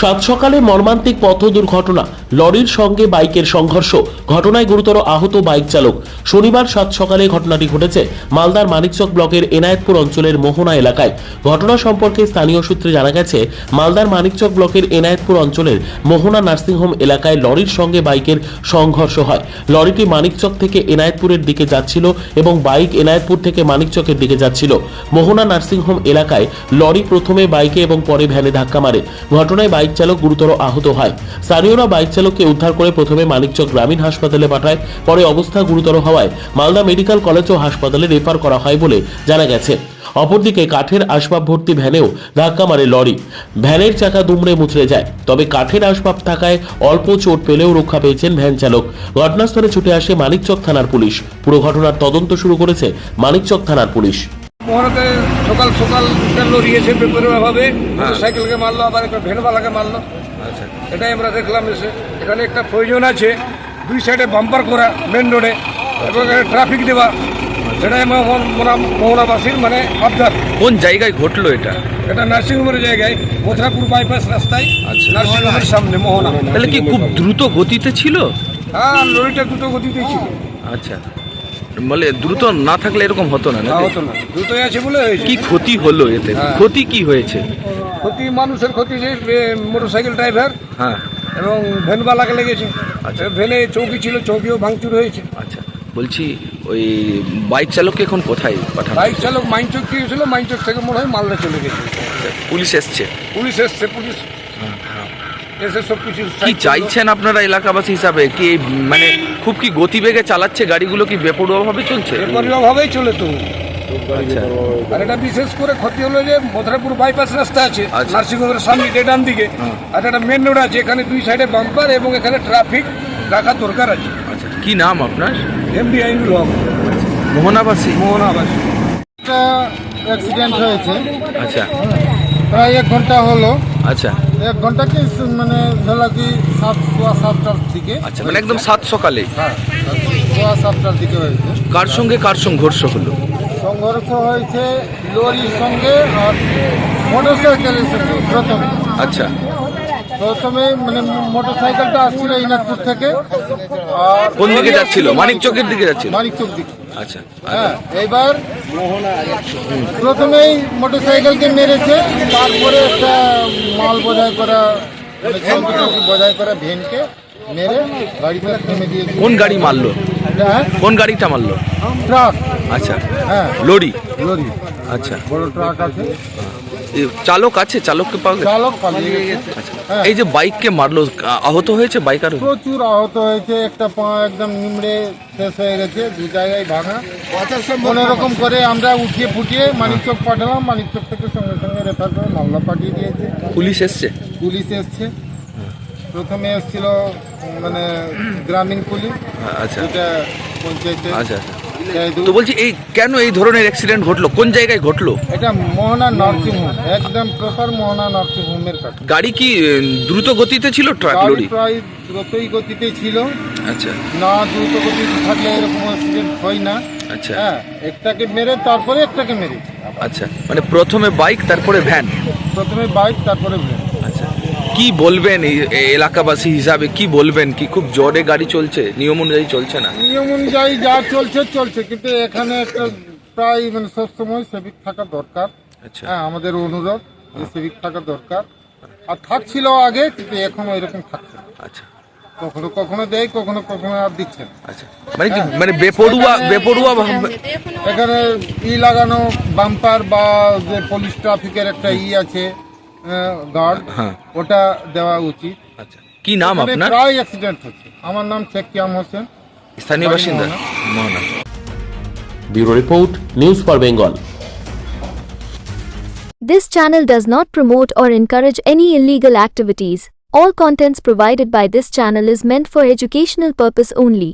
সাত সকালে মর্মান্তিক পথ দুর্ঘটনা, লরির সঙ্গে বাইকের সংঘর্ষ, ঘটনায় গুরুতর আহত বাইক চালক। শনিবার সাত সকালে ঘটনাটি ঘটেছে মালদার মানিকচক ব্লকের এনায়েতপুর অঞ্চলের মোহনা এলাকায়। ঘটনা সম্পর্কে স্থানীয় সূত্রে জানা গেছে, মালদার মানিকচক ব্লকের এনায়েতপুর অঞ্চলের মোহনা নার্সিংহোম এলাকায় লরির সঙ্গে বাইকের সংঘর্ষ হয়। লরিটি মানিকচক থেকে এনায়েতপুরের দিকে যাচ্ছিল এবং বাইক এনায়েতপুর থেকে মানিকচকের দিকে যাচ্ছিল। মোহনা নার্সিংহোম এলাকায় লরি প্রথমে বাইকে এবং পরে ভ্যানে ধাক্কা মারে। ঘটনায় বাইক চালক গুরুতর আহত হয়। স্থানীয়রা বাইক চালককে উদ্ধার করে প্রথমে মানিকচক গ্রামীণ হাসপাতালে পাঠায়, পরে অবস্থা গুরুতর হওয়ায় মালদা মেডিকেল কলেজ ও হাসপাতালে রেফার করা হয় বলে জানা গেছে। অপরদিকে কাঠের আসবাব ভর্তি ভ্যানেও ধাক্কা মারে লরি। ভ্যানের চাকা দুমড়ে মুচড়ে যায়। তবে কাঠের আসবাব থাকায় অল্প চোট পেলেও রক্ষা পেয়েছেন ভ্যান চালক। ঘটনাস্থলে ছুটে আসে মানিকচক থানার পুলিশ। পুরো ঘটনার তদন্ত শুরু করেছে মানিকচক থানার পুলিশ। মহারাতে সকাল সকাল লরি এসে পেপারের অভাবে সাইকেলকে মারলো আবার একটা ভেনবালাকে মারলো। আচ্ছা। এটাই আমরা দেখলাম এসে। এখানে একটা প্রয়োজন আছে দুই সাইডে বাম্পার করা মেন রোডে এবং ট্রাফিক দেওয়া। সেটাই আমার মন- মোহনাবাসীর মানে আবদার। কোন জায়গায় ঘটলো এটা? এটা নার্সিংহোমের জায়গায় মথুরাপুর বাইপাস রাস্তায় আচ্ছা। নার্সিংহোমের সামনে মোহনা। তাহলে কি খুব দ্রুত গতিতে ছিল? হ্যাঁ লরিটা দ্রুত গতিতে ছিল। আচ্ছা। বলে দ্রুত না থাকলে এরকম হতো না না হতো না। দুটোই আছে বলে হয়েছে। কি ক্ষতি হলো এতে? হ্যাঁ। ক্ষতি কি হয়েছে? ক্ষতি মানুষের ক্ষতি যে মোটর সাইকেল ড্রাইভার হ্যাঁ। এবং ভ্যানবালাকে লেগেছে। আচ্ছা। ভ্যানে চৌকি ছিল চৌকিও ভাঙচুর হয়েছে। আচ্ছা। বলছি ওই বাইক চালককে এখন কোথায় পাঠানো বাইক চালক মাইনচক থেকে ছিল মাইনচক থেকে মনে হয় মালদা চলে গেছে। পুলিশ এসছে? পুলিশ এসছে পুলিশ। এসে সব কিছু কি চাইছেন আপনারা এলাকাবাসী হিসাবে? কি মানে খুব কি গতিবেগে চালাচ্ছে গাড়িগুলো? কি বেপরোয়াভাবে চলছে? ভাবেই চলে তো। আচ্ছা। আর এটা বিশেষ করে ক্ষতি হলো যে মথুরাপুর বাইপাস রাস্তা আছে আচ্ছা। নার্সিংহোমের সামনে ডান দিকে। আর একটা মেন রোড আছে এখানে দুই সাইডে বাম্পার এবং এখানে ট্রাফিক রাখা দরকার আছে। আচ্ছা কি নাম আপনার? এমডি আইনুল হক। মোহনাবাসী। মোহন আবাস একটা অ্যাক্সিডেন্ট হয়েছে। আচ্ছা। প্রায় এক ঘণ্টা হলো। আচ্ছা। এক ঘণ্টা কি মানে ধরো কি সাত সোয়া সাতটার দিকে? আচ্ছা মানে একদম সাত সকালে? হ্যাঁ সোয়া সাতটার দিকে হয়েছে। কার সঙ্গে কার সংঘর্ষ হলো? সংঘর্ষ হয়েছে লরির সঙ্গে আর মোটর সাইকেলের সঙ্গে প্রথমে। আচ্ছা। প্রথমে মানে মোটর সাইকেলটা আসছিল ইনাজপুর থেকে। আর কোন দিকে যাচ্ছিল? মানিক চকের দিকে যাচ্ছিল? মানিকচক দিকে। আচ্ছা হ্যাঁ এইবার প্রথমেই মোটর সাইকেলকে মেরেছে তারপরে একটা মাল বোঝাই করা বোঝাই করা ভেনকে মেরে গাড়িটা থেমে দিয়েছে। কোন গাড়ি মারলো? হ্যাঁ? কোন গাড়িটা মারলো? ট্রাক। আচ্ছা। হ্যাঁ। লরি? লরি। আচ্ছা। বড় ট্রাক আছে। চালক আছে? চালককে পাওয়া গেছে? চালক পালিয়ে গেছে। হ্যাঁ। এই যে বাইককে মারলো আহত হয়েছে বাইকার প্রচুর আহত হয়েছে একটা পা একদম নিমড়ে শেষ হয়ে গেছে দু জায়গায় ভাঙা। কোনো রকম করে আমরা উঠিয়ে ফুটিয়ে মানিকচক পাঠালাম মানিকচক থেকে সঙ্গে সঙ্গে রেফার করে মামলা পাঠিয়ে দিয়েছে। পুলিশ এসছে? পুলিশ এসছে। প্রথমে এসেছিল মানে গ্রামীণ পুলিশ আচ্ছা। এটা পঞ্চায়েতে আচ্ছা আচ্ছা। তো বলছি এই কেন এই ধরনের অ্যাক্সিডেন্ট ঘটলো? কোন জায়গায় ঘটলো? এটা মোহনা নার্সিং হোম একদম প্রপার মোহনা নার্সিং হোমের কাছে। গাড়ি কি দ্রুত গতিতে ছিল ট্রাক লরি প্রায় দ্রুতই গতিতে ছিল। আচ্ছা। না দ্রুত গতিতে থাকলে এরকম অ্যাক্সিডেন্ট হয় না। আচ্ছা। হ্যাঁ একটাকে মেরে তারপরে একটাকে মেরেছে। আচ্ছা মানে প্রথমে বাইক তারপরে ভ্যান প্রথমে বাইক তারপরে ভ্যান কি বলবেন এলাকাবাসী হিসাবে? কি বলবেন? কি খুব জোরে গাড়ি চলছে? নিয়ম অনুযায়ী চলছে না? নিয়ম অনুযায়ী যা চলছে চলছে। কিন্তু এখানে একটা প্রায় মানে সবসময় সেভিক থাকা দরকার। আচ্ছা। হ্যাঁ আমাদের অনুরোধ যে সেভিক থাকা দরকার। আর থাকছিল আগে কিন্তু এখন ওইরকম থাকছে আচ্ছা। কখনো কখনো দেয় কখনো কখনো আর দিচ্ছে না। আচ্ছা। মানে কি মানে বেপরুয়া বেপরুয়া এখানে ই লাগানো বাম্পার বা যে পুলিশ ট্রাফিকের একটা ই আছে। গার্ড হ্যাঁ ওটা দেওয়া উচিত আচ্ছা কি নাম এখানে আপনার প্রায় অ্যাক্সিডেন্ট হচ্ছে আমার নাম শেখ কিয়াম হোসেন স্থানীয় বাসিন্দা Mohona bureau report news for Bengal This channel does not promote or encourage any illegal activities. All contents provided by this channel is meant for educational purpose only.